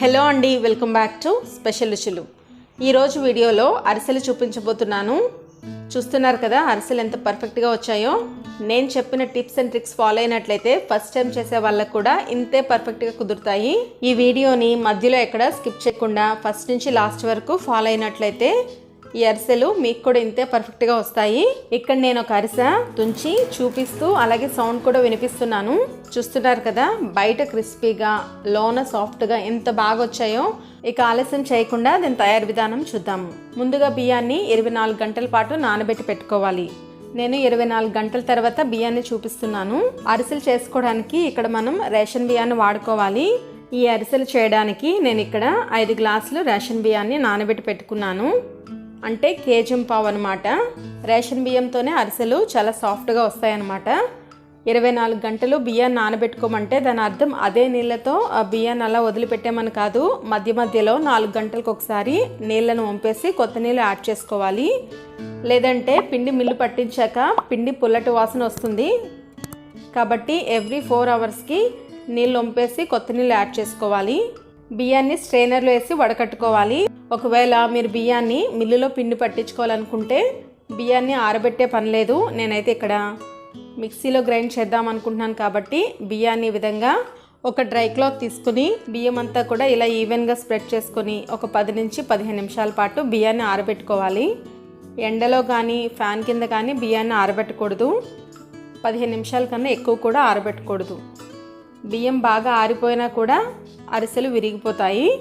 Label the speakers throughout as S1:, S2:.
S1: Hello అండి welcome back to special రుచులు. ఈరోజు వీడియోలో అరిసెలు చూపించబోతున్నాను. చూస్తున్నారు కదా అరిసెలు ఎంత పర్ఫెక్ట్గా వచ్చాయో. నేను చెప్పిన టిప్స్ అండ్ ట్రిక్స్ ఫాలో అయినట్లయితే ఫస్ట్ టైం చేసే వాళ్ళకు కూడా ఇంతే పర్ఫెక్ట్గా కుదురుతాయి. ఈ వీడియోని మధ్యలో ఎక్కడ స్కిప్ చేయకుండా ఫస్ట్ నుంచి లాస్ట్ వరకు ఫాలో అయినట్లయితే ఈ అరిసెలు మీకు కూడా ఇంతే పర్ఫెక్ట్గా వస్తాయి. ఇక్కడ నేను ఒక అరిసె తుంచి చూపిస్తూ అలాగే సౌండ్ కూడా వినిపిస్తున్నాను. చూస్తున్నారు కదా బయట క్రిస్పీగా లోన సాఫ్ట్గా ఎంత బాగా వచ్చాయో ఇక ఆలస్యం చేయకుండా దీని తయారు విధానం చూద్దాము ముందుగా బియ్యాన్ని ఇరవై నాలుగు గంటల పాటు నానబెట్టి పెట్టుకోవాలి. నేను ఇరవై నాలుగు గంటల తర్వాత బియ్యాన్ని చూపిస్తున్నాను. అరిసెలు చేసుకోవడానికి ఇక్కడ మనం రేషన్ బియ్యాన్ని వాడుకోవాలి. ఈ అరిసెలు చేయడానికి నేను ఇక్కడ ఐదు గ్లాసులు రేషన్ బియ్యాన్ని నానబెట్టి పెట్టుకున్నాను. అంటే కేజం పావు అనమాట రేషన్ బియ్యంతోనే అరిసెలు చాలా సాఫ్ట్గా వస్తాయన్నమాట. ఇరవై నాలుగు గంటలు బియ్యాన్ని నానబెట్టుకోమంటే దాని అర్థం అదే నీళ్ళతో ఆ బియ్యాన్ని అలా వదిలిపెట్టామని కాదు. మధ్య మధ్యలో నాలుగు గంటలకు ఒకసారి నీళ్ళను వంపేసి కొత్త నీళ్ళు యాడ్ చేసుకోవాలి. లేదంటే పిండి మిల్లు పట్టించాక పిండి పుల్లటి వాసన వస్తుంది. కాబట్టి ఎవ్రీ ఫోర్ అవర్స్కి నీళ్ళు వంపేసి కొత్త నీళ్ళు యాడ్ చేసుకోవాలి. బియ్యాన్ని స్ట్రైనర్లో వేసి వడకట్టుకోవాలి. ఒకవేళ మీరు బియ్యాన్ని మిల్లులో పిండి పట్టించుకోవాలనుకుంటే బియ్యాన్ని ఆరబెట్టే పని లేదు. నేనైతే ఇక్కడ మిక్సీలో గ్రైండ్ చేద్దాం అనుకుంటున్నాను కాబట్టి బియ్యాన్ని ఈ విధంగా ఒక డ్రై క్లాత్ తీసుకుని బియ్యం అంతా కూడా ఇలా ఈవెన్గా స్ప్రెడ్ చేసుకొని ఒక పది నుంచి పదిహేను నిమిషాల పాటు బియ్యాన్ని ఆరబెట్టుకోవాలి. ఎండలో కానీ ఫ్యాన్ కింద కానీ బియ్యాన్ని ఆరబెట్టకూడదు. పదిహేను నిమిషాల కన్నా ఎక్కువ కూడా ఆరబెట్టకూడదు. బియ్యం బాగా ఆరిపోయినా కూడా అరిసెలు విరిగిపోతాయి.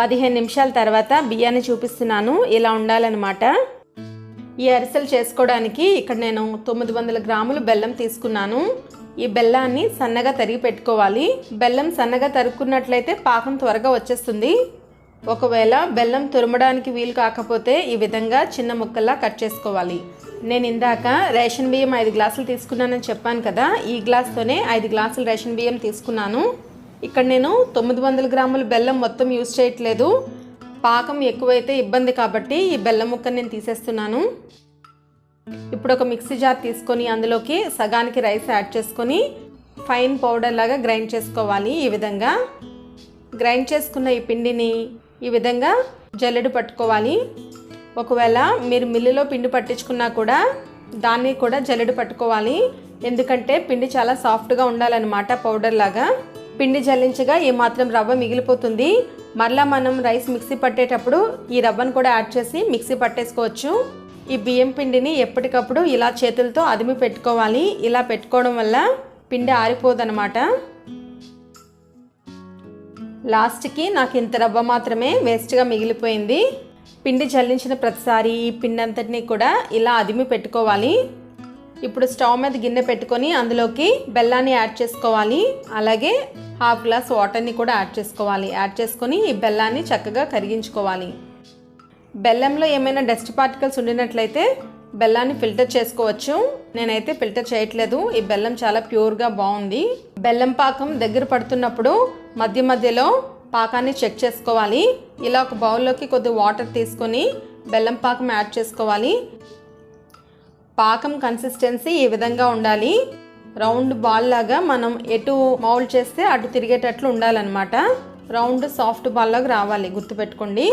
S1: పదిహేను నిమిషాల తర్వాత బియ్యాన్ని చూపిస్తున్నాను. ఇలా ఉండాలన్నమాట. ఈ అరిసెలు చేసుకోవడానికి ఇక్కడ నేను తొమ్మిది వందల గ్రాములు బెల్లం తీసుకున్నాను. ఈ బెల్లాన్ని సన్నగా తరిగి పెట్టుకోవాలి. బెల్లం సన్నగా తరుక్కున్నట్లయితే పాకం త్వరగా వచ్చేస్తుంది. ఒకవేళ బెల్లం తురమడానికి వీలు కాకపోతే ఈ విధంగా చిన్న ముక్కల్లా కట్ చేసుకోవాలి. నేను ఇందాక రేషన్ బియ్యం ఐదు గ్లాసులు తీసుకున్నానని చెప్పాను కదా ఈ గ్లాస్తోనే ఐదు గ్లాసులు రేషన్ బియ్యం తీసుకున్నాను. ఇక్కడ నేను తొమ్మిది వందల గ్రాముల బెల్లం మొత్తం యూజ్ చేయట్లేదు. పాకం ఎక్కువైతే ఇబ్బంది కాబట్టి ఈ బెల్లం ముక్కని నేను తీసేస్తున్నాను. ఇప్పుడు ఒక మిక్సీ జార్ తీసుకొని అందులోకి సగానికి రైస్ యాడ్ చేసుకొని ఫైన్ పౌడర్ లాగా గ్రైండ్ చేసుకోవాలి ఈ విధంగా. గ్రైండ్ చేసుకున్న ఈ పిండిని ఈ విధంగా జల్లెడు పట్టుకోవాలి. ఒకవేళ మీరు మిల్లులో పిండి పట్టించుకున్నా కూడా దాన్ని కూడా జల్లెడు పట్టుకోవాలి. ఎందుకంటే పిండి చాలా సాఫ్ట్గా ఉండాలన్నమాట పౌడర్ లాగా. పిండి జల్లించగా ఈ మాత్రం రవ్వ మిగిలిపోతుంది. మరలా మనం రైస్ మిక్సీ పట్టేటప్పుడు ఈ రవ్వను కూడా యాడ్ చేసి మిక్సీ పట్టేసుకోవచ్చు. ఈ బియ్యం పిండిని ఎప్పటికప్పుడు ఇలా చేతులతో అదిమి పెట్టుకోవాలి. ఇలా పెట్టుకోవడం వల్ల పిండి ఆరిపోదన్నమాట. లాస్ట్కి నాకు ఇంత రవ్వ మాత్రమే వేస్ట్గా మిగిలిపోయింది. పిండి జల్లించిన ప్రతిసారి ఈ పిండి అంతటినీ కూడా ఇలా అదిమి పెట్టుకోవాలి. ఇప్పుడు స్టవ్ మీద గిన్నె పెట్టుకొని అందులోకి బెల్లాన్ని యాడ్ చేసుకోవాలి. అలాగే హాఫ్ గ్లాస్ వాటర్ని కూడా యాడ్ చేసుకోవాలి. యాడ్ చేసుకొని ఈ బెల్లాన్ని చక్కగా కరిగించుకోవాలి. బెల్లంలో ఏమైనా డస్ట్ పార్టికల్స్ ఉండినట్లయితే బెల్లాన్ని ఫిల్టర్ చేసుకోవచ్చు. నేనైతే ఫిల్టర్ చేయట్లేదు. ఈ బెల్లం చాలా ప్యూర్గా బాగుంది. బెల్లం పాకం దగ్గర పడుతున్నప్పుడు మధ్య మధ్యలో పాకాన్ని చెక్ చేసుకోవాలి. ఇలా ఒక బౌల్లోకి కొద్ది వాటర్ తీసుకొని బెల్లం పాకం యాడ్ చేసుకోవాలి. పాకం కన్సిస్టెన్సీ ఈ విధంగా ఉండాలి. రౌండ్ బాల్ లాగా మనం ఎటు మౌల్డ్ చేస్తే అటు తిరిగేటట్లు ఉండాలన్నమాట. రౌండ్ సాఫ్ట్ బాల్ లాగా రావాలి గుర్తుపెట్టుకోండి.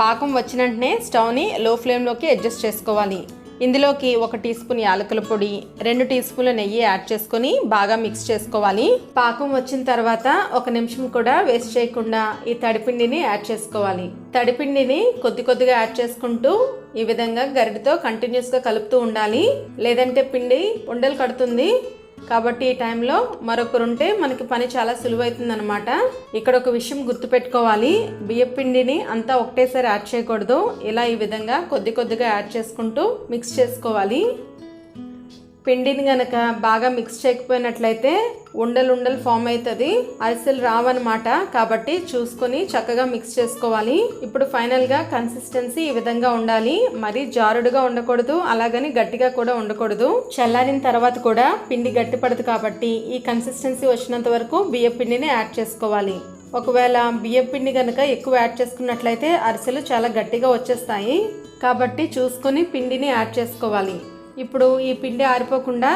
S1: పాకం వచ్చిన వెంటనే స్టవ్ని లో ఫ్లేమ్లోకి అడ్జస్ట్ చేసుకోవాలి. ఇందులోకి ఒక టీ స్పూన్ యాలకుల పొడి రెండు టీ స్పూన్ల నెయ్యి యాడ్ చేసుకొని బాగా మిక్స్ చేసుకోవాలి. పాకం వచ్చిన తర్వాత ఒక నిమిషం కూడా వేస్ట్ చేయకుండా ఈ తడిపిండిని యాడ్ చేసుకోవాలి. తడిపిండిని కొద్ది కొద్దిగా యాడ్ చేసుకుంటూ ఈ విధంగా గరిటతో కంటిన్యూస్గా కలుపుతూ ఉండాలి. లేదంటే పిండి ఉండలు కడుతుంది. కాబట్టి ఈ టైంలో మరొకరుంటే మనకి పని చాలా సులువైతుంది అనమాట ఇక్కడ ఒక విషయం గుర్తుపెట్టుకోవాలి. బియ్యం పిండిని అంతా ఒకటేసారి యాడ్ చేయకూడదు. ఇలా ఈ విధంగా కొద్ది కొద్దిగా యాడ్ చేసుకుంటూ మిక్స్ చేసుకోవాలి. పిండిని గనక బాగా మిక్స్ చేయకపోయినట్లయితే ఉండలు ఉండలు ఫామ్ అవుతుంది. అరిసెలు రావన్నమాట. కాబట్టి చూసుకొని చక్కగా మిక్స్ చేసుకోవాలి. ఇప్పుడు ఫైనల్గా కన్సిస్టెన్సీ ఈ విధంగా ఉండాలి. మరీ జారుడుగా ఉండకూడదు. అలాగని గట్టిగా కూడా ఉండకూడదు. చల్లారిన తర్వాత కూడా పిండి గట్టి పడదు కాబట్టి ఈ కన్సిస్టెన్సీ వచ్చినంత వరకు బియ్య పిండిని యాడ్ చేసుకోవాలి. ఒకవేళ బియ్యం పిండి కనుక ఎక్కువ యాడ్ చేసుకున్నట్లయితే అరిసెలు చాలా గట్టిగా వచ్చేస్తాయి. కాబట్టి చూసుకొని పిండిని యాడ్ చేసుకోవాలి. ఇప్పుడు ఈ పిండి ఆరిపోకుండా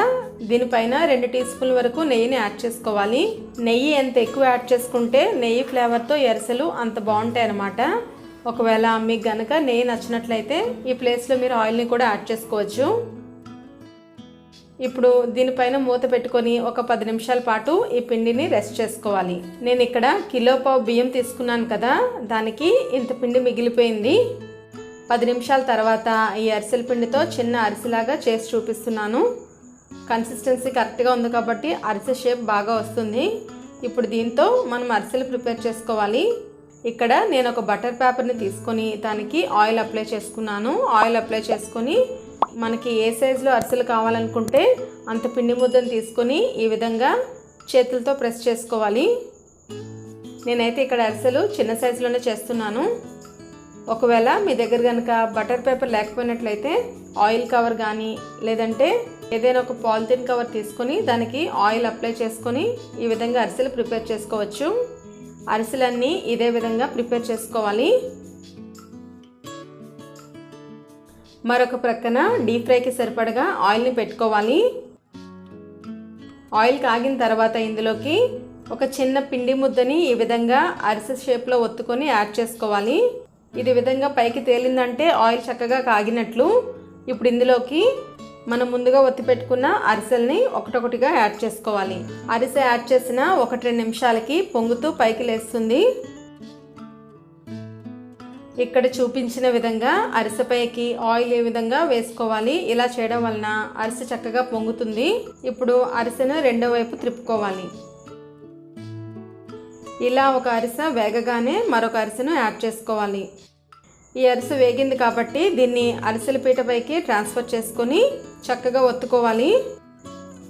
S1: దీనిపైన రెండు టీ స్పూన్ల వరకు నెయ్యిని యాడ్ చేసుకోవాలి. నెయ్యి ఎంత ఎక్కువ యాడ్ చేసుకుంటే నెయ్యి ఫ్లేవర్తో ఎరసలు అంత బాగుంటాయి అన్నమాట. ఒకవేళ మీకు గనక నెయ్యి నచ్చినట్లయితే ఈ ప్లేస్లో మీరు ఆయిల్ని కూడా యాడ్ చేసుకోవచ్చు. ఇప్పుడు దీనిపైన మూత పెట్టుకొని ఒక పది నిమిషాల పాటు ఈ పిండిని రెస్ట్ చేసుకోవాలి. నేను ఇక్కడ కిలో పావు బియ్యం తీసుకున్నాను కదా దానికి ఇంత పిండి మిగిలిపోయింది. పది నిమిషాల తర్వాత ఈ అరిసెల పిండితో చిన్న అరిసెలాగా చేసి చూపిస్తున్నాను. కన్సిస్టెన్సీ కరెక్ట్గా ఉంది కాబట్టి అరిసె షేప్ బాగా వస్తుంది. ఇప్పుడు దీంతో మనం అరిసెలు ప్రిపేర్ చేసుకోవాలి. ఇక్కడ నేను ఒక బటర్ పేపర్ని తీసుకొని దానికి ఆయిల్ అప్లై చేసుకున్నాను. ఆయిల్ అప్లై చేసుకొని మనకి ఏ సైజులో అరిసెలు కావాలనుకుంటే అంత పిండి ముద్దను తీసుకొని ఈ విధంగా చేతులతో ప్రెస్ చేసుకోవాలి. నేనైతే ఇక్కడ అరిసెలు చిన్న సైజులోనే చేస్తున్నాను. ఒకవేళ మీ దగ్గర కనుక బటర్ పేపర్ లేకపోయినట్లయితే ఆయిల్ కవర్ కానీ లేదంటే ఏదైనా ఒక పాలిథిన్ కవర్ తీసుకొని దానికి ఆయిల్ అప్లై చేసుకొని ఈ విధంగా అరిసెలు ప్రిపేర్ చేసుకోవచ్చు. అరిసెలన్నీ ఇదే విధంగా ప్రిపేర్ చేసుకోవాలి. మరొక ప్రక్కన డీప్ ఫ్రైకి సరిపడగా ఆయిల్ని పెట్టుకోవాలి. ఆయిల్ కాగిన తర్వాత ఇందులోకి ఒక చిన్న పిండి ముద్దని ఈ విధంగా అరిసె షేప్లో ఒత్తుకొని యాడ్ చేసుకోవాలి. ఇది విధంగా పైకి తేలిందంటే ఆయిల్ చక్కగా కాగినట్లు ఇప్పుడు ఇందులోకి మనం ముందుగా ఒత్తి పెట్టుకున్న అరిసెల్ని ఒకటొకటిగా యాడ్ చేసుకోవాలి. అరిసె యాడ్ చేసిన ఒకటి రెండు నిమిషాలకి పొంగుతూ పైకి లేస్తుంది. ఇక్కడ చూపించిన విధంగా అరిసెపైకి ఆయిల్ ఏ విధంగా వేసుకోవాలి ఇలా చేయడం వలన అరిసె చక్కగా పొంగుతుంది. ఇప్పుడు అరిసెను రెండో వైపు త్రిప్పుకోవాలి. ఇలా ఒక అరిసె వేగగానే మరొక అరిసెను యాడ్ చేసుకోవాలి. ఈ అరిసె వేగింది కాబట్టి దీన్ని అరిసెల పీటపైకి ట్రాన్స్ఫర్ చేసుకొని చక్కగా ఒత్తుకోవాలి.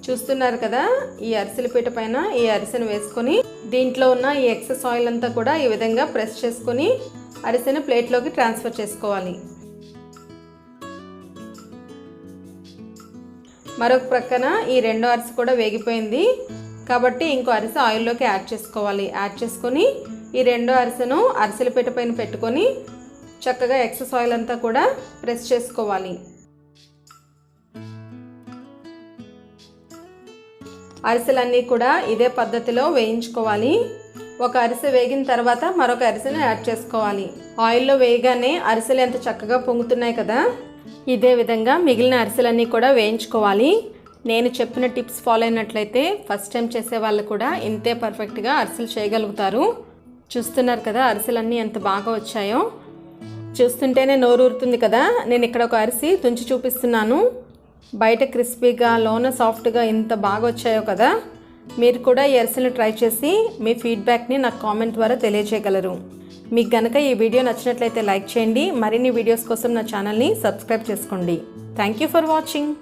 S1: చూస్తున్నారు కదా ఈ అరిసెల పీట పైన ఈ అరిసెను వేసుకొని దీంట్లో ఉన్న ఈ ఎక్సెస్ ఆయిల్ అంతా కూడా ఈ విధంగా ప్రెస్ చేసుకొని అరిసెను ప్లేట్లోకి ట్రాన్స్ఫర్ చేసుకోవాలి. మరొక ప్రక్కన ఈ రెండో అరిసె కూడా వేగిపోయింది. కాబట్టి ఇంకో అరిసె ఆయిల్లోకి యాడ్ చేసుకోవాలి. యాడ్ చేసుకొని ఈ రెండో అరిసెను అరిసెల పీట పైన పెట్టుకొని చక్కగా ఎక్సెస్ ఆయిల్ అంతా కూడా ప్రెస్ చేసుకోవాలి. అరిసెలన్నీ కూడా ఇదే పద్ధతిలో వేయించుకోవాలి. ఒక అరిసె వేగిన తర్వాత మరొక అరిసెను యాడ్ చేసుకోవాలి. ఆయిల్లో వేయగానే అరిసెలు ఎంత చక్కగా పొంగుతున్నాయి కదా ఇదే విధంగా మిగిలిన అరిసెలన్నీ కూడా వేయించుకోవాలి. నేను చెప్పిన టిప్స్ ఫాలో అయినట్లయితే ఫస్ట్ టైం చేసే వాళ్ళు కూడా ఇంతే పర్ఫెక్ట్గా అరిసెలు చేయగలుగుతారు. చూస్తున్నారు కదా అరిసెలన్నీ ఎంత బాగా వచ్చాయో. చూస్తుంటేనే నోరూరుతుంది కదా. నేను ఇక్కడ ఒక అరిసి తుంచి చూపిస్తున్నాను. బయట క్రిస్పీగా లోన సాఫ్ట్గా ఇంత బాగా వచ్చాయో కదా. మీరు కూడా ఈ అరిసెలు ట్రై చేసి మీ ఫీడ్బ్యాక్ని నాకు కామెంట్ ద్వారా తెలియజేయగలరు మీకు గనక ఈ వీడియో నచ్చినట్లయితే లైక్ చేయండి. మరిన్ని వీడియోస్ కోసం నా ఛానల్ని సబ్స్క్రైబ్ చేసుకోండి. Thank you for watching.